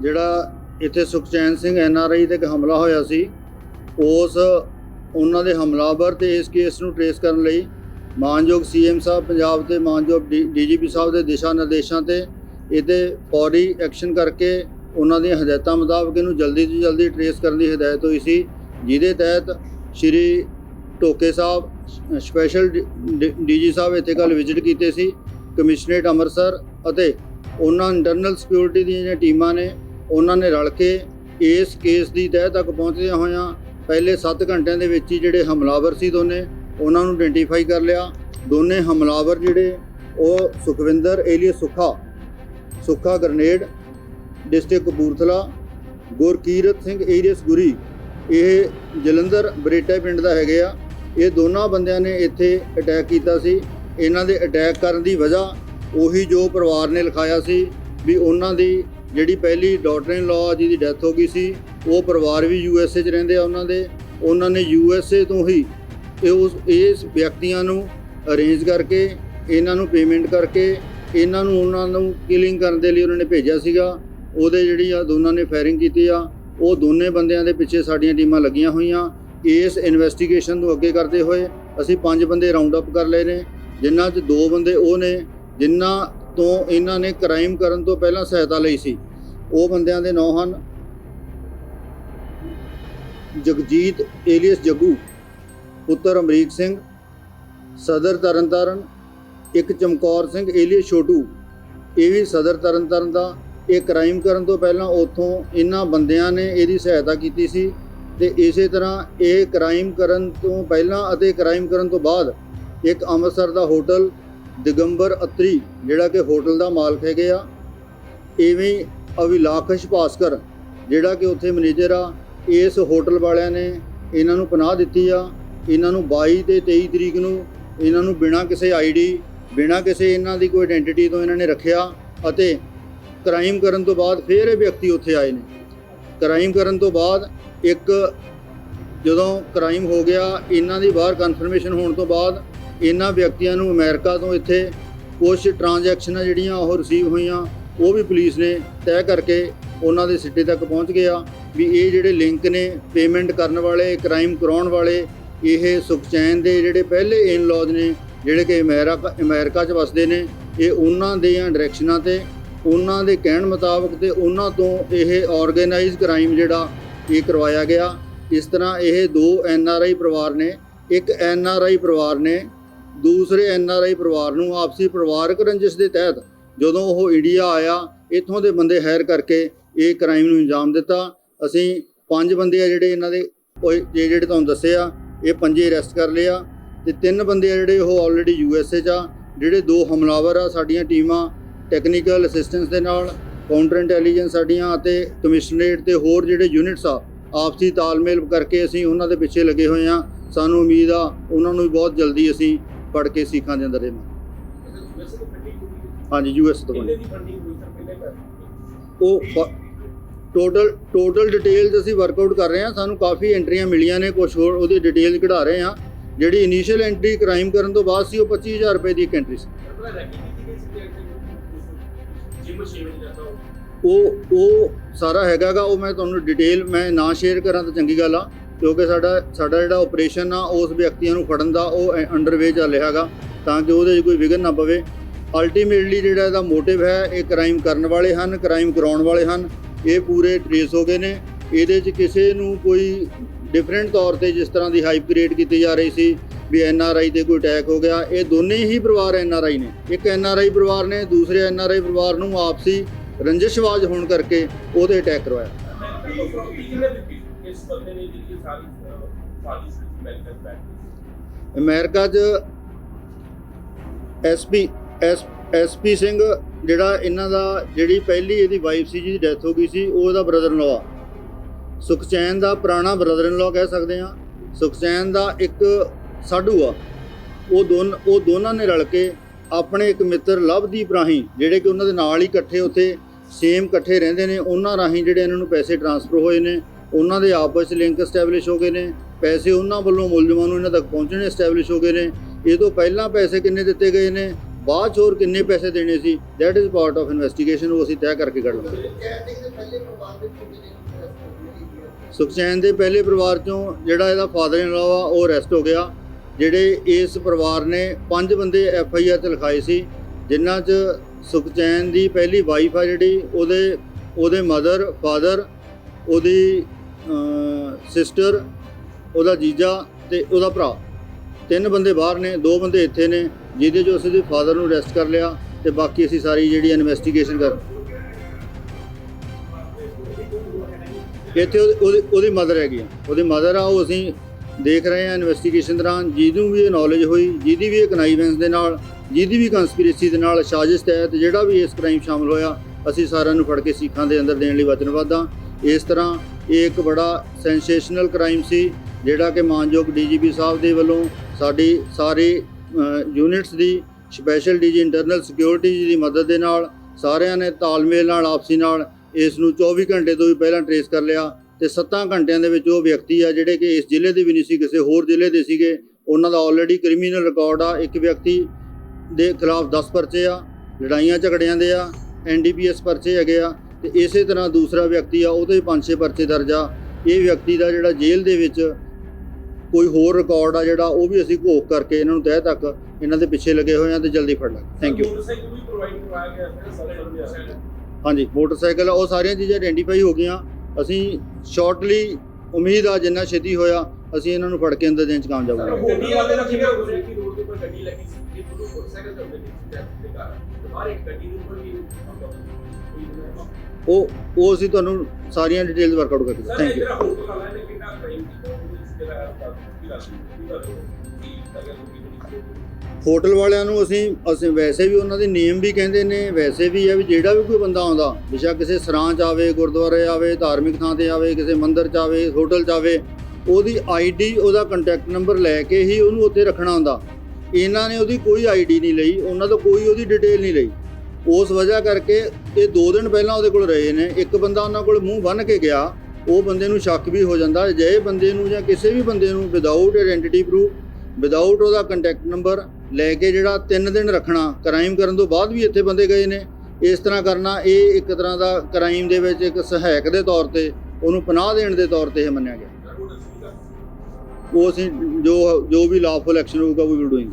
ਜਿਹੜਾ ਇੱਥੇ Sukhchain Singh N R I ਤੇ ਹਮਲਾ ਹੋਇਆ ਸੀ, ਉਸ ਉਹਨਾਂ ਦੇ ਹਮਲਾਵਰ ਤੇ ਇਸ ਕੇਸ ਨੂੰ ਟਰੇਸ ਕਰਨ ਲਈ ਮਾਨਯੋਗ ਸੀਐਮ ਸਾਹਿਬ ਪੰਜਾਬ ਤੇ ਮਾਨਯੋਗ ਡੀਜੀਪੀ ਸਾਹਿਬ ਦੇ ਦਿਸ਼ਾ ਨਿਰਦੇਸ਼ਾਂ ਤੇ ਇਹਦੇ ਫੌਰੀ ਐਕਸ਼ਨ ਕਰਕੇ ਉਹਨਾਂ ਦੀਆਂ ਹਦਾਇਤਾਂ ਮੁਤਾਬਕ ਇਹਨੂੰ ਜਲਦੀ ਤੋਂ ਜਲਦੀ ਟਰੇਸ ਕਰਨ ਦੀ ਹਦਾਇਤ ਹੋਈ ਸੀ, ਜਿਹਦੇ ਤਹਿਤ ਸ਼੍ਰੀ ਟੋਕੇ ਸਾਹਿਬ ਸਪੈਸ਼ਲ ਡੀਜੀ ਸਾਹਿਬ ਇੱਥੇ ਕੱਲ ਵਿਜ਼ਿਟ ਕੀਤੇ ਸੀ, ਕਮਿਸ਼ਨਰੇਟ ਅੰਮ੍ਰਿਤਸਰ ਅਤੇ ਉਹਨਾਂ ਇੰਟਰਨਲ ਸਿਕਿਉਰਿਟੀ ਦੀਆਂ ਜਿਹੜੀਆਂ ਟੀਮਾਂ ਨੇ ਉਹਨਾਂ ਨੇ ਰਲ ਕੇ ਇਸ ਕੇਸ ਦੀ ਤਹਿ ਤੱਕ ਪਹੁੰਚਦਿਆਂ ਹੋਇਆਂ ਪਹਿਲੇ 7 ਘੰਟਿਆਂ ਦੇ ਵਿੱਚ ਹੀ ਜਿਹੜੇ ਹਮਲਾਵਰ ਸੀ ਦੋਨੇ, ਉਹਨਾਂ ਨੂੰ ਆਇਡੈਂਟੀਫਾਈ ਕਰ ਲਿਆ। ਦੋਨੇ ਹਮਲਾਵਰ ਜਿਹੜੇ, ਉਹ Sukhwinder alias Sukha Sukha grenade, district Kapurthala, Gurkirat Singh alias Guri, ਇਹ ਜਲੰਧਰ ਬਰੇਟਾ ਪਿੰਡ ਦਾ ਹੈਗੇ ਆ। ਇਹ ਦੋਨਾਂ ਬੰਦਿਆਂ ਨੇ ਇੱਥੇ ਅਟੈਕ ਕੀਤਾ ਸੀ। ਇਹਨਾਂ ਦੇ ਅਟੈਕ ਕਰਨ ਦੀ ਵਜ੍ਹਾ ਉਹੀ ਜੋ ਪਰਿਵਾਰ ਨੇ ਲਿਖਾਇਆ ਸੀ ਵੀ ਉਹਨਾਂ ਦੀ ਜਿਹੜੀ ਪਹਿਲੀ ਡਾਟਰ ਇਨ ਲਾਅ ਜਿਹਦੀ ਡੈਥ ਹੋ ਗਈ ਸੀ, ਉਹ ਪਰਿਵਾਰ ਵੀ ਯੂ ਐਸ ਏ 'ਚ ਰਹਿੰਦੇ ਆ ਉਹਨਾਂ ਦੇ। ਉਹਨਾਂ ਨੇ ਯੂ ਐਸ ਏ ਤੋਂ ਹੀ ਇਹ ਉਸ ਇਸ ਵਿਅਕਤੀਆਂ ਨੂੰ ਅਰੇਂਜ ਕਰਕੇ, ਇਹਨਾਂ ਨੂੰ ਪੇਮੈਂਟ ਕਰਕੇ, ਇਹਨਾਂ ਨੂੰ ਉਹਨਾਂ ਨੂੰ ਕਿਲਿੰਗ ਕਰਨ ਦੇ ਲਈ ਉਹਨਾਂ ਨੇ ਭੇਜਿਆ ਸੀਗਾ। ਉਹਦੇ ਜਿਹੜੀ ਆ ਦੋਨਾਂ ਨੇ ਫਾਇਰਿੰਗ ਕੀਤੀ ਆ। ਉਹ ਦੋਨੇ ਬੰਦਿਆਂ ਦੇ ਪਿੱਛੇ ਸਾਡੀਆਂ ਟੀਮਾਂ ਲੱਗੀਆਂ ਹੋਈਆਂ। ਇਸ ਇਨਵੈਸਟੀਗੇਸ਼ਨ ਨੂੰ ਅੱਗੇ ਕਰਦੇ ਹੋਏ ਅਸੀਂ ਪੰਜ ਬੰਦੇ ਰਾਉਂਡ ਅਪ ਕਰ ਲਏ ਨੇ ਜਿਨ੍ਹਾਂ 'ਚ ਦੋ ਬੰਦੇ ਉਹ ਨੇ ਜਿਨ੍ਹਾਂ ਤੋਂ ਇਹਨਾਂ ਨੇ ਕ੍ਰਾਈਮ ਕਰਨ ਤੋਂ ਪਹਿਲਾਂ ਸਹਾਇਤਾ ਲਈ ਸੀ। ਉਹ ਬੰਦਿਆਂ ਦੇ ਨਾਂ ਹਨ ਜਗਜੀਤ ਏਲੀਅਸ ਜੱਗੂ, ਪੁੱਤਰ ਅਮਰੀਕ ਸਿੰਘ, ਸਦਰ ਤਰਨਤਾਰਨ, ਇੱਕ ਚਮਕੌਰ ਸਿੰਘ ਏਲੀਅਸ ਛੋਟੂ। ਇਹ ਵੀ ਸਦਰ ਤਰਨਤਾਰਨ ਦਾ। ਇਹ ਕ੍ਰਾਈਮ ਕਰਨ ਤੋਂ ਪਹਿਲਾਂ ਉੱਥੋਂ ਇਹਨਾਂ ਬੰਦਿਆਂ ਨੇ ਇਹਦੀ ਸਹਾਇਤਾ ਕੀਤੀ ਸੀ ਤੇ ਇਸੇ ਤਰ੍ਹਾਂ ਇਹ ਕ੍ਰਾਈਮ ਕਰਨ ਤੋਂ ਪਹਿਲਾਂ ਅਤੇ ਕ੍ਰਾਈਮ ਕਰਨ ਤੋਂ ਬਾਅਦ ਇੱਕ ਅੰਮ੍ਰਿਤਸਰ ਦਾ ਹੋਟਲ ਦਿਗੰਬਰ ਅਤਰੀ, ਜਿਹੜਾ ਕਿ ਹੋਟਲ ਦਾ ਮਾਲਕ ਹੈਗੇ ਆ, ਇਵੇਂ ਹੀ ਅਵਿਲਾਖਸ਼ ਭਾਸਕਰ, ਜਿਹੜਾ ਕਿ ਉੱਥੇ ਮੈਨੇਜਰ ਆ, ਇਸ ਹੋਟਲ ਵਾਲਿਆਂ ਨੇ ਇਹਨਾਂ ਨੂੰ ਪਨਾਹ ਦਿੱਤੀ ਆ, ਇਹਨਾਂ ਨੂੰ 22 ਤੇ 23 ਤਰੀਕ ਨੂੰ ਇਹਨਾਂ ਨੂੰ ਬਿਨਾਂ ਕਿਸੇ ਆਈਡੀ ਬਿਨਾਂ ਕਿਸੇ ਇਹਨਾਂ ਦੀ ਕੋਈ ਆਇਡੈਂਟੀਟੀ ਤੋਂ ਇਹਨਾਂ ਨੇ ਰੱਖਿਆ ਅਤੇ ਕ੍ਰਾਈਮ ਕਰਨ ਤੋਂ ਬਾਅਦ ਫਿਰ ਇਹ ਵਿਅਕਤੀ ਉੱਥੇ ਆਏ ਨੇ। ਕ੍ਰਾਈਮ ਕਰਨ ਤੋਂ ਬਾਅਦ ਇੱਕ ਜਦੋਂ ਕ੍ਰਾਈਮ ਹੋ ਗਿਆ, ਇਹਨਾਂ ਦੀ ਬਾਹਰ ਕਨਫਰਮੇਸ਼ਨ ਹੋਣ ਤੋਂ ਬਾਅਦ ਇਹਨਾਂ ਵਿਅਕਤੀਆਂ ਨੂੰ ਅਮਰੀਕਾ ਤੋਂ ਇੱਥੇ ਕੁਝ ਟ੍ਰਾਂਜੈਕਸ਼ਨਾਂ ਜਿਹੜੀਆਂ ਉਹ ਰਿਸੀਵ ਹੋਈਆਂ, ਉਹ ਵੀ ਪੁਲਿਸ ਨੇ ਤੈਅ ਕਰਕੇ ਉਹਨਾਂ ਦੇ ਸਿੱਟੇ ਤੱਕ ਪਹੁੰਚ ਗਿਆ ਵੀ ਇਹ ਜਿਹੜੇ ਲਿੰਕ ਨੇ ਪੇਮੈਂਟ ਕਰਨ ਵਾਲੇ, ਕ੍ਰਾਈਮ ਕਰਾਉਣ ਵਾਲੇ, ਇਹ ਸੁਖਚੈਨ ਦੇ ਜਿਹੜੇ ਪਹਿਲੇ ਇਨ ਲੌਜ ਨੇ, ਜਿਹੜੇ ਕਿ ਅਮਰੀਕਾ ਅਮਰੀਕਾ 'ਚ ਵਸਦੇ ਨੇ, ਇਹ ਉਹਨਾਂ ਦੀਆਂ ਡਾਇਰੈਕਸ਼ਨਾਂ ਤੇ, ਉਹਨਾਂ ਦੇ ਕਹਿਣ ਮੁਤਾਬਕ ਤੇ ਉਹਨਾਂ ਤੋਂ ਇਹ ਆਰਗੇਨਾਈਜ਼ ਕ੍ਰਾਈਮ ਜਿਹੜਾ ਇਹ ਕਰਵਾਇਆ ਗਿਆ। ਇਸ ਤਰ੍ਹਾਂ ਇਹ ਦੋ ਐਨ ਆਰ ਆਈ ਪਰਿਵਾਰ ਨੇ, ਇੱਕ ਐਨ ਆਰ ਆਈ ਪਰਿਵਾਰ ਨੇ ਦੂਸਰੇ ਐਨ ਆਰ ਆਈ ਪਰਿਵਾਰ ਨੂੰ ਆਪਸੀ ਪਰਿਵਾਰਕ ਰੰਜਿਸ਼ ਦੇ ਤਹਿਤ ਜਦੋਂ ਉਹ ਇੰਡੀਆ ਆਇਆ, ਇੱਥੋਂ ਦੇ ਬੰਦੇ ਹਾਇਰ ਕਰਕੇ ਇਹ ਕ੍ਰਾਈਮ ਨੂੰ ਅੰਜਾਮ ਦਿੱਤਾ। ਅਸੀਂ ਪੰਜ ਬੰਦੇ ਆ ਜਿਹੜੇ ਇਹਨਾਂ ਦੇ ਜਿਹੜੇ ਤੁਹਾਨੂੰ ਦੱਸੇ ਆ ਇਹ ਪੰਜੇ ਅਰੈਸਟ ਕਰ ਲਏ ਆ ਤੇ ਤਿੰਨ ਬੰਦੇ ਆ ਜਿਹੜੇ ਉਹ ਆਲਰੇਡੀ ਯੂ ਐਸ ਏ 'ਚ ਆ, ਜਿਹੜੇ ਦੋ ਹਮਲਾਵਰ ਆ ਸਾਡੀਆਂ ਟੀਮਾਂ ਟੈਕਨੀਕਲ ਅਸਿਸਟੈਂਸ ਦੇ ਨਾਲ ਕਾਊਂਟਰ ਇੰਟੈਲੀਜੈਂਸ ਸਾਡੀਆਂ ਅਤੇ ਕਮਿਸ਼ਨਰੇਟ ਤੇ ਹੋਰ ਜਿਹੜੇ ਯੂਨਿਟਸ ਆ, ਆਪਸੀ ਤਾਲਮੇਲ ਕਰਕੇ ਅਸੀਂ ਉਹਨਾਂ ਦੇ ਪਿੱਛੇ ਲੱਗੇ ਹੋਏ ਆ। ਸਾਨੂੰ ਉਮੀਦ ਆ, ਉਹਨਾਂ ਨੂੰ ਵੀ ਬਹੁਤ ਜਲਦੀ ਅਸੀਂ ਫੜ ਕੇ ਸਿੱਖਾਂ ਦੇ ਅੰਦਰ ਇਹਨਾਂ ਹਾਂਜੀ ਯੂ ਐਸ ਤੋਂ ਬਣੇ। ਉਹ ਟੋਟਲ ਟੋਟਲ ਡਿਟੇਲਸ ਅਸੀਂ ਵਰਕਆਊਟ ਕਰ ਰਹੇ ਹਾਂ। ਸਾਨੂੰ ਕਾਫੀ ਐਂਟਰੀਆਂ ਮਿਲੀਆਂ ਨੇ ਕੁਝ ਹੋਰ ਉਹਦੀ ਡਿਟੇਲ ਕਢਾ ਰਹੇ ਹਾਂ। ਜਿਹੜੀ ਇਨੀਸ਼ੀਅਲ ਐਂਟਰੀ ਕ੍ਰਾਈਮ ਕਰਨ ਤੋਂ ਬਾਅਦ ਸੀ, ਉਹ 25000 ਰੁਪਏ ਦੀ ਇੱਕ ਐਂਟਰੀ ਸੀ। ਉਹ ਉਹ ਸਾਰਾ ਹੈਗਾਗਾ ਉਹ ਮੈਂ ਤੁਹਾਨੂੰ ਡਿਟੇਲ ਮੈਂ ਨਾ ਸ਼ੇਅਰ ਕਰਾਂ ਤਾਂ ਚੰਗੀ ਗੱਲ ਆ। ਕਿਉਂਕਿ ਸਾਡਾ ਸਾਡਾ ਜਿਹੜਾ ਆਪਰੇਸ਼ਨ ਆ, ਉਸ ਵਿਅਕਤੀਆਂ ਨੂੰ ਫੜਨ ਦਾ ਉਹ ਅੰਡਰਵੇ ਚੱਲ ਰਿਹਾ ਹੈਗਾ, ਤਾਂ ਕਿ ਉਹਦੇ 'ਚ ਕੋਈ ਵਿਘਨ ਨਾ ਪਵੇ। ਅਲਟੀਮੇਟਲੀ ਜਿਹੜਾ ਇਹਦਾ ਮੋਟਿਵ ਹੈ, ਇਹ ਕ੍ਰਾਈਮ ਕਰਨ ਵਾਲੇ ਹਨ ਕ੍ਰਾਈਮ ਕਰਾਉਣ ਵਾਲੇ ਹਨ। ਇਹ ਪੂਰੇ ਟ੍ਰੇਸ ਹੋ ਗਏ ਨੇ। ਇਹਦੇ 'ਚ ਕਿਸੇ ਨੂੰ ਕੋਈ ਡਿਫਰੈਂਟ ਤੌਰ ਤੇ ਜਿਸ ਤਰ੍ਹਾਂ ਦੀ ਹਾਈਪ ਕ੍ਰੀਏਟ ਕੀਤੀ ਜਾ ਰਹੀ ਸੀ, ਵੀ ਐਨ ਆਰ ਆਈ ਤੇ ਕੋਈ ਅਟੈਕ ਹੋ ਗਿਆ, ਇਹ ਦੋਨੇ ਹੀ ਪਰਿਵਾਰ ਐਨ ਆਰ ਆਈ ਨੇ। ਇੱਕ ਐਨ ਆਰ ਆਈ ਪਰਿਵਾਰ ਨੇ, ਦੂਸਰੇ ਐਨ ਆਰ ਆਈ ਪਰਿਵਾਰ ਨੂੰ ਆਪਸੀ ਰੰਜਿਸ਼ਵਾਜ ਹੋਣ ਕਰਕੇ ਉਹਦੇ ਅਟੈਕ ਕਰਵਾਇਆ। ਅਮਰੀਕਾ 'ਚ ਐਸਪੀ ਐਸ ਐਸਪੀ ਸਿੰਘ ਜਿਹੜਾ ਇਹਨਾਂ ਦਾ ਜਿਹੜੀ ਪਹਿਲੀ ਇਹਦੀ ਵਾਈਫ ਸੀ, ਜਿਹਦੀ ਡੈਥ ਹੋ ਗਈ ਸੀ, ਉਹ ਇਹਦਾ ਬ੍ਰਦਰ ਇਨ ਲਾ ਸੁਖਚੈਨ ਦਾ ਪੁਰਾਣਾ ਬ੍ਰਦਰ ਇਨ ਲਾ ਕਹਿ ਸਕਦੇ ਆ ਸੁਖਚੈਨ ਦਾ ਇੱਕ ਸਾਡੂ ਆ। ਉਹ ਦੋਨ, ਉਹ ਦੋਨਾਂ ਨੇ ਰਲ ਕੇ ਆਪਣੇ ਇੱਕ ਮਿੱਤਰ ਲਵਦੀਪ ਰਾਹੀਂ, ਜਿਹੜੇ ਕਿ ਉਹਨਾਂ ਦੇ ਨਾਲ ਹੀ ਇਕੱਠੇ ਉੱਥੇ ਸੇਮ ਇਕੱਠੇ ਰਹਿੰਦੇ ਨੇ, ਉਹਨਾਂ ਰਾਹੀਂ ਜਿਹੜੇ ਇਹਨਾਂ ਨੂੰ ਪੈਸੇ ਟ੍ਰਾਂਸਫਰ ਹੋਏ ਨੇ। ਉਹਨਾਂ ਦੇ ਆਪਸ ਵਿੱਚ ਲਿੰਕ ਐਸਟੈਬਲਿਸ਼ ਹੋ ਗਏ ਨੇ, ਪੈਸੇ ਉਹਨਾਂ ਵੱਲੋਂ ਮੁਲਜ਼ਮਾਂ ਨੂੰ ਇਹਨਾਂ ਤੱਕ ਪਹੁੰਚਣੇ ਐਸਟੈਬਲਿਸ਼ ਹੋ ਗਏ ਨੇ। ਇਹ ਤੋਂ ਪਹਿਲਾਂ ਪੈਸੇ ਕਿੰਨੇ ਦਿੱਤੇ ਗਏ ਨੇ, ਬਾਅਦ 'ਚ ਹੋਰ ਕਿੰਨੇ ਪੈਸੇ ਦੇਣੇ ਸੀ that is part of investigation ਉਹ ਅਸੀਂ ਤੈਅ ਕਰਕੇ ਕੱਢ ਲਾਂਗੇ ਸੁਖਚੈਨ ਦੇ ਪਹਿਲੇ ਪਰਿਵਾਰ ਚੋਂ ਜਿਹੜਾ ਇਹਦਾ ਫਾਦਰ ਇਨ ਲਾਅ ਆ, ਉਹ ਅਰੈਸਟ ਹੋ ਗਿਆ। ਜਿਹੜੇ ਇਸ ਪਰਿਵਾਰ ਨੇ ਪੰਜ ਬੰਦੇ ਐਫ ਆਈ ਆਰ ਤੇ ਲਿਖਾਏ ਸੀ, ਜਿਨ੍ਹਾਂ 'ਚ ਸੁਖਚੈਨ ਦੀ ਪਹਿਲੀ ਵਾਈਫ ਆ ਜਿਹੜੀ, ਉਹਦੇ ਉਹਦੇ ਮਦਰ ਫਾਦਰ ਉਹਦੀ ਸਿਸਟਰ ਉਹਦਾ ਜੀਜਾ ਤੇ ਉਹਦਾ ਭਰਾ। ਤਿੰਨ ਬੰਦੇ ਬਾਹਰ ਨੇ, ਦੋ ਬੰਦੇ ਇੱਥੇ ਨੇ, ਜਿਹਦੇ 'ਚੋਂ ਅਸੀਂ ਦੇ ਫਾਦਰ ਨੂੰ ਅਰੈਸਟ ਕਰ ਲਿਆ ਤੇ ਬਾਕੀ ਅਸੀਂ ਸਾਰੀ ਜਿਹੜੀ ਇਨਵੈਸਟੀਗੇਸ਼ਨ ਕਰ ਇੱਥੇ ਉਹਦੀ- ਉਹਦੀ ਉਹਦੀ ਮਦਰ ਹੈਗੀ ਆ। ਉਹਦੀ ਮਦਰ ਆ, ਉਹ ਅਸੀਂ ਦੇਖ ਰਹੇ ਹਾਂ ਇਨਵੈਸਟੀਗੇਸ਼ਨ ਦੌਰਾਨ ਜਿਹਨੂੰ ਵੀ ਇਹ ਨੌਲੇਜ ਹੋਈ, ਜਿਹਦੀ ਵੀ ਇਹ ਕਨਾਈਵੈਂਸ ਦੇ ਨਾਲ, ਜਿਹਦੀ ਵੀ ਕੰਸਪੀਰੇਸੀ ਦੇ ਨਾਲ ਸਾਜ਼ਿਸ਼ ਤਹਿਤ ਜਿਹੜਾ ਵੀ ਇਸ ਕ੍ਰਾਈਮ ਸ਼ਾਮਲ ਹੋਇਆ, ਅਸੀਂ ਸਾਰਿਆਂ ਨੂੰ ਫੜ ਕੇ ਸਿੱਖਾਂ ਦੇ ਅੰਦਰ ਦੇਣ ਲਈ ਵਚਨਬੱਧ ਹਾਂ ਇਸ ਤਰ੍ਹਾਂ ਇਹ ਇੱਕ ਬੜਾ ਸੈਂਸੇਸ਼ਨਲ ਕ੍ਰਾਈਮ ਸੀ, ਜਿਹੜਾ ਕਿ ਮਾਨਯੋਗ ਡੀਜੀਪੀ ਸਾਹਿਬ ਦੇ ਵੱਲੋਂ ਸਾਡੀ ਸਾਰੀ ਯੂਨਿਟਸ ਦੀ special DG internal security ji ਦੀ ਮਦਦ ਦੇ ਨਾਲ ਸਾਰਿਆਂ ਨੇ ਤਾਲਮੇਲ ਨਾਲ, ਆਪਸੀ ਨਾਲ ਇਸ ਨੂੰ 24 ਘੰਟੇ ਤੋਂ ਵੀ ਪਹਿਲਾਂ ਟਰੇਸ ਕਰ ਲਿਆ ਤੇ 7 ਘੰਟਿਆਂ ਦੇ ਵਿੱਚ ਉਹ ਵਿਅਕਤੀ ਆ ਜਿਹੜੇ ਕਿ ਇਸ ਜ਼ਿਲ੍ਹੇ ਦੇ ਵੀ ਨਹੀਂ ਸੀ, ਕਿਸੇ ਹੋਰ ਜ਼ਿਲ੍ਹੇ ਦੇ ਸੀਗੇ, ਉਹਨਾਂ ਦਾ ਆਲਰੇਡੀ ਕ੍ਰਿਮੀਨਲ ਰਿਕਾਰਡ ਆ, ਇੱਕ ਵਿਅਕਤੀ ਦੇ ਖਿਲਾਫ 10 ਪਰਚੇ ਆ, ਲੜਾਈਆਂ ਝਗੜਿਆਂ ਦੇ ਆ ਐਨਡੀਪੀਐਸ ਪਰਚੇ ਹੈਗੇ ਆ ਤੇ ਇਸੇ ਤਰ੍ਹਾਂ ਦੂਸਰਾ ਵਿਅਕਤੀ ਆ ਉਹਦੇ 5-6 ਪਰਚੇ ਦਰਜ ਆ। ਇਹ ਵਿਅਕਤੀ ਦਾ ਜਿਹੜਾ ਜੇਲ੍ਹ ਦੇ ਵਿੱਚ ਕੋਈ ਹੋਰ ਰਿਕਾਰਡ ਆ ਜਿਹੜਾ ਉਹ ਵੀ ਅਸੀਂ ਘੋਖ ਕਰਕੇ ਇਹਨਾਂ ਨੂੰ ਤਹਿ ਤੱਕ ਇਹਨਾਂ ਦੇ ਪਿੱਛੇ ਲੱਗੇ ਹੋਏ ਆ ਤੇ ਜਲਦੀ ਫੜ ਲਾਂਗੇ। ਥੈਂਕ ਯੂ ਹਾਂਜੀ ਮੋਟਰਸਾਈਕਲ ਉਹ ਸਾਰੀਆਂ ਚੀਜ਼ਾਂ ਆਇਡੈਂਟੀਫਾਈ ਹੋ ਗਈਆਂ। ਅਸੀਂ ਸ਼ਾਰਟਲੀ ਉਮੀਦ ਆ ਜਿੰਨਾ ਛੇਤੀ ਹੋਇਆ ਅਸੀਂ ਇਹਨਾਂ ਨੂੰ ਫੜ ਕੇ ਅੰਦਰ ਦੇਣ ਚ ਕਾਮਯਾਬ ਹੋਵਾਂਗੇ। ਗੱਡੀ ਵਾਲੇ ਦਾ ਕਿਵੇਂ ਹੋ ਰਿਹਾ ਕਿ ਰੋਡ ਦੇ ਉੱਪਰ ਗੱਡੀ ਲੱਗੀ ਸੀ? ਕਿ ਉਹ ਮੋਟਰਸਾਈਕਲ ਤੇ ਹੁੰਦੇ ਨੇ ਦੇ ਕਾਰਨ। ਤੇ ਬਾਹਰ ਇੱਕ ਗੱਡੀ ਦੇ ਉੱਪਰ ਵੀ ਉਹ ਉਹ ਅਸੀਂ ਤੁਹਾਨੂੰ ਸਾਰੀਆਂ ਡਿਟੇਲਸ ਵਰਕਆਊਟ ਕਰਕੇ ਸਰ ਥੈਂਕ ਯੂ ਹੋਟਲ ਵਾਲਿਆਂ ਨੂੰ ਅਸੀਂ ਅਸੀਂ ਵੈਸੇ ਵੀ ਉਹਨਾਂ ਦੇ ਨੇਮ ਵੀ ਕਹਿੰਦੇ ਨੇ ਵੈਸੇ ਵੀ ਹੈ ਵੀ ਜਿਹੜਾ ਵੀ ਕੋਈ ਬੰਦਾ ਆਉਂਦਾ ਵਿਸ਼ਾ ਕਿਸੇ ਸਰਾਂ ਚ ਆਵੇ ਗੁਰਦੁਆਰੇ ਆਵੇ ਧਾਰਮਿਕ ਥਾਂ ਤੇ ਆਵੇ ਕਿਸੇ ਮੰਦਿਰ ਚ ਆਵੇ ਹੋਟਲ ਚ ਆਵੇ ਉਹਦੀ ਆਈਡੀ ਉਹਦਾ ਕੰਟੈਕਟ ਨੰਬਰ ਲੈ ਕੇ ਹੀ ਉਹਨੂੰ ਉੱਥੇ ਰੱਖਣਾ ਹੁੰਦਾ। ਇਹਨਾਂ ਨੇ ਉਹਦੀ ਕੋਈ ਆਈਡੀ ਨਹੀਂ ਲਈ ਉਹਨਾਂ ਤੋਂ ਕੋਈ ਉਹਦੀ ਡਿਟੇਲ ਨਹੀਂ ਲਈ। ਉਸ ਵਜ੍ਹਾ ਕਰਕੇ ਇਹ 2 ਦਿਨ ਪਹਿਲਾਂ ਉਹਦੇ ਕੋਲ ਰਹੇ ਨੇ। ਇੱਕ ਬੰਦਾ ਉਹਨਾਂ ਕੋਲ ਮੂੰਹ ਬੰਨ ਕੇ ਗਿਆ, ਉਹ ਬੰਦੇ ਨੂੰ ਸ਼ੱਕ ਵੀ ਹੋ ਜਾਂਦਾ। ਜੇ ਬੰਦੇ ਨੂੰ ਜਾਂ ਕਿਸੇ ਵੀ ਬੰਦੇ ਨੂੰ ਵਿਦਆਊਟ ਆਇਡੈਂਟੀਟੀ ਪ੍ਰੂਫ ਵਿਦਆਊਟ ਉਹਦਾ ਕੰਟੈਕਟ ਨੰਬਰ ਲੈ ਕੇ ਜਿਹੜਾ 3 ਦਿਨ ਰੱਖਣਾ ਕ੍ਰਾਈਮ ਕਰਨ ਤੋਂ ਬਾਅਦ ਵੀ ਇੱਥੇ ਬੰਦੇ ਗਏ ਨੇ। ਇਸ ਤਰ੍ਹਾਂ ਕਰਨਾ, ਇਹ ਇੱਕ ਤਰ੍ਹਾਂ ਦਾ ਕ੍ਰਾਈਮ ਦੇ ਵਿੱਚ ਇੱਕ ਸਹਾਇਕ ਦੇ ਤੌਰ ਤੇ, ਉਹਨੂੰ ਪਨਾਹ ਦੇਣ ਦੇ ਤੌਰ ਤੇ ਇਹ ਮੰਨਿਆ ਗਿਆ। ਉਹ ਅਸੀਂ ਜੋ ਜੋ ਵੀ ਲਾਫੁਲ ਐਕਸ਼ਨ ਹੋਊਗਾ ਵੀ ਵਿਲ ਡੂਇੰਗ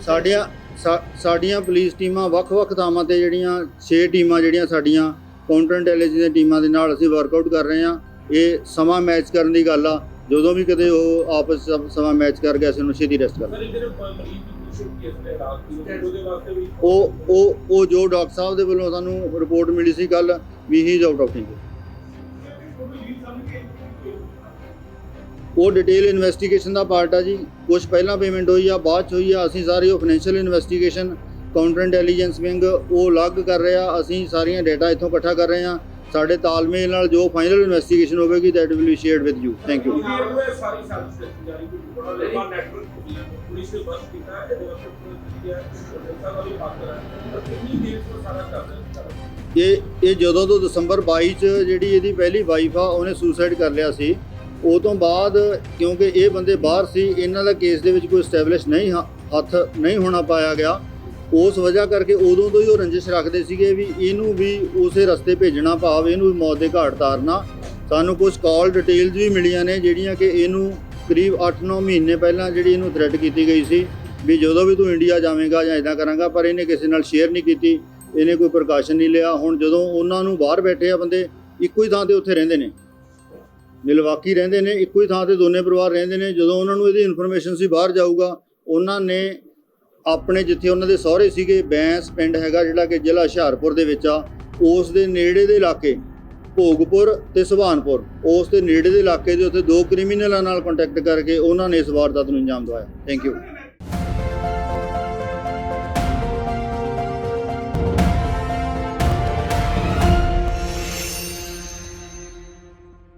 ਸਾਡੀਆਂ ਸਾ- ਸਾਡੀਆਂ ਪੁਲਿਸ ਟੀਮਾਂ ਵੱਖ-ਵੱਖ ਥਾਵਾਂ ਤੇ ਜਿਹੜੀਆਂ 6 ਟੀਮਾਂ ਜਿਹੜੀਆਂ ਸਾਡੀਆਂ ਕਾਊਂਟਰ ਇੰਟੈਲੀਜੈਂਸ ਦੀਆਂ ਟੀਮਾਂ ਦੇ ਨਾਲ ਅਸੀਂ ਵਰਕਆਊਟ ਕਰ ਰਹੇ ਹਾਂ। ਇਹ ਸਮਾਂ ਮੈਚ ਕਰਨ ਦੀ ਗੱਲ ਆ। ਜਦੋਂ ਵੀ ਕਦੇ ਉਹ ਆਪਸ ਸਮਾਂ ਮੈਚ ਕਰ ਗਿਆ, ਅਸੀਂ ਉਹਨੂੰ ਛੇਤੀ ਰੈਸਟ ਕਰ ਉਹ ਉਹ ਉਹ ਜੋ ਡਾਕਟਰ ਸਾਹਿਬ ਦੇ ਵੱਲੋਂ ਸਾਨੂੰ ਰਿਪੋਰਟ ਮਿਲੀ ਸੀ ਕੱਲ ਵੀ ਹੀ ਇਜ਼ ਆਊਟ ਆਫ ਥਿੰਕਿੰਗ ਉਹ ਡਿਟੇਲ ਇਨਵੈਸਟੀਗੇਸ਼ਨ ਦਾ ਪਾਰਟ ਆ ਜੀ। ਕੁਝ ਪਹਿਲਾਂ ਪੇਮੈਂਟ ਹੋਈ ਆ, ਬਾਅਦ ਚ ਹੋਈ ਆ, ਅਸੀਂ ਸਾਰੀ ਉਹ financial investigation counter intelligence wing ਉਹ ਅਲੱਗ ਕਰ ਰਿਹਾ ਅਸੀਂ ਸਾਰੀਆਂ ਡਾਟਾ ਇੱਥੋਂ ਇਕੱਠਾ ਕਰ ਰਹੇ ਹਾਂ ਸਾਡੇ ਤਾਲਮੇਲ ਨਾਲ ਜੋ ਫਾਈਨਲ ਇਨਵੈਸਟੀਗੇਸ਼ਨ ਹੋਵੇਗੀ that will be shared with you thank you ਇਹ ਇਹ ਇਹ ਜਦੋਂ ਤੋਂ ਦਸੰਬਰ 22 ਚ ਜਿਹੜੀ ਇਹਦੀ ਪਹਿਲੀ ਵਾਈਫ ਆ, ਉਹਨੇ ਸੁਸਾਈਡ ਕਰ ਲਿਆ ਸੀ। ਉਹ ਤੋਂ ਬਾਅਦ ਕਿਉਂਕਿ ਇਹ ਬੰਦੇ ਬਾਹਰ ਸੀ, ਇਹਨਾਂ ਦਾ ਕੇਸ ਦੇ ਵਿੱਚ ਕੋਈ ਸਟੈਬਲਿਸ਼ ਨਹੀਂ ਹੱਥ ਨਹੀਂ ਹੋਣਾ ਪਾਇਆ ਗਿਆ। ਉਸ ਵਜ੍ਹਾ ਕਰਕੇ ਉਦੋਂ ਤੋਂ ਹੀ ਉਹ ਰੰਜਿਸ਼ ਰੱਖਦੇ ਸੀਗੇ ਵੀ ਇਹਨੂੰ ਵੀ ਉਸੇ ਰਸਤੇ ਭੇਜਣਾ ਭਾਵ ਇਹਨੂੰ ਮੌਤ ਦੇ ਘਾਟ ਤਾਰਨਾ। ਸਾਨੂੰ ਕੁਝ ਕਾਲ ਡਿਟੇਲਸ ਵੀ ਮਿਲੀਆਂ ਨੇ ਜਿਹੜੀਆਂ ਕਿ ਇਹਨੂੰ ਕਰੀਬ 8-9 ਮਹੀਨੇ ਪਹਿਲਾਂ ਜਿਹੜੀ ਇਹਨੂੰ ਥ੍ਰੈਟ ਕੀਤੀ ਗਈ ਸੀ ਵੀ ਜਦੋਂ ਵੀ ਤੂੰ ਇੰਡੀਆ ਜਾਵੇਂਗਾ ਜਾਂ ਇਦਾਂ ਕਰਾਂਗਾ, ਪਰ ਇਹਨੇ ਕਿਸੇ ਨਾਲ ਸ਼ੇਅਰ ਨਹੀਂ ਕੀਤੀ, ਇਹਨੇ ਕੋਈ ਪ੍ਰਕਾਸ਼ਨ ਨਹੀਂ ਲਿਆ। ਹੁਣ ਜਦੋਂ ਉਹਨਾਂ ਨੂੰ ਬਾਹਰ ਬੈਠੇ ਆ ਬੰਦੇ, ਇੱਕੋ ਹੀ ਥਾਂ ਤੇ ਉੱਥੇ ਰਹਿੰਦੇ ਨੇ। ਮਿਲਵਾਕੀ ਰਹਿੰਦੇ ਨੇ, ਇੱਕੋ ਹੀ ਥਾਂ ਤੇ ਦੋਨੇ ਪਰਿਵਾਰ ਰਹਿੰਦੇ ਨੇ। ਜਦੋਂ ਉਹਨਾਂ ਨੂੰ ਇਹਦੀ ਇਨਫੋਰਮੇਸ਼ਨ ਸੀ, ਬਾਹਰ ਜਾਊਗਾ, ਉਹਨਾਂ ਨੇ ਆਪਣੇ ਜਿੱਥੇ ਉਹਨਾਂ ਦੇ ਸਹੁਰੇ ਸੀਗੇ, ਬੈਂਸ ਪਿੰਡ ਹੈਗਾ ਜਿਹੜਾ ਕਿ ਜ਼ਿਲ੍ਹਾ ਹੁਸ਼ਿਆਰਪੁਰ ਦੇ ਵਿੱਚ ਆ, ਉਸ ਦੇ ਨੇੜੇ ਦੇ ਇਲਾਕੇ, ਭੋਗਪੁਰ ਤੇ ਸੁਭਾਨਪੁਰ, ਉਸ ਦੇ ਨੇੜੇ ਦੇ ਇਲਾਕੇ ਦੇ ਉੱਤੇ ਦੋ ਕ੍ਰਿਮੀਨਲਾਂ ਨਾਲ ਕੰਟੈਕਟ ਕਰਕੇ ਉਹਨਾਂ ਨੇ ਇਸ ਵਾਰਦਾਤ ਨੂੰ ਅੰਜਾਮ ਦਵਾਇਆ। Thank you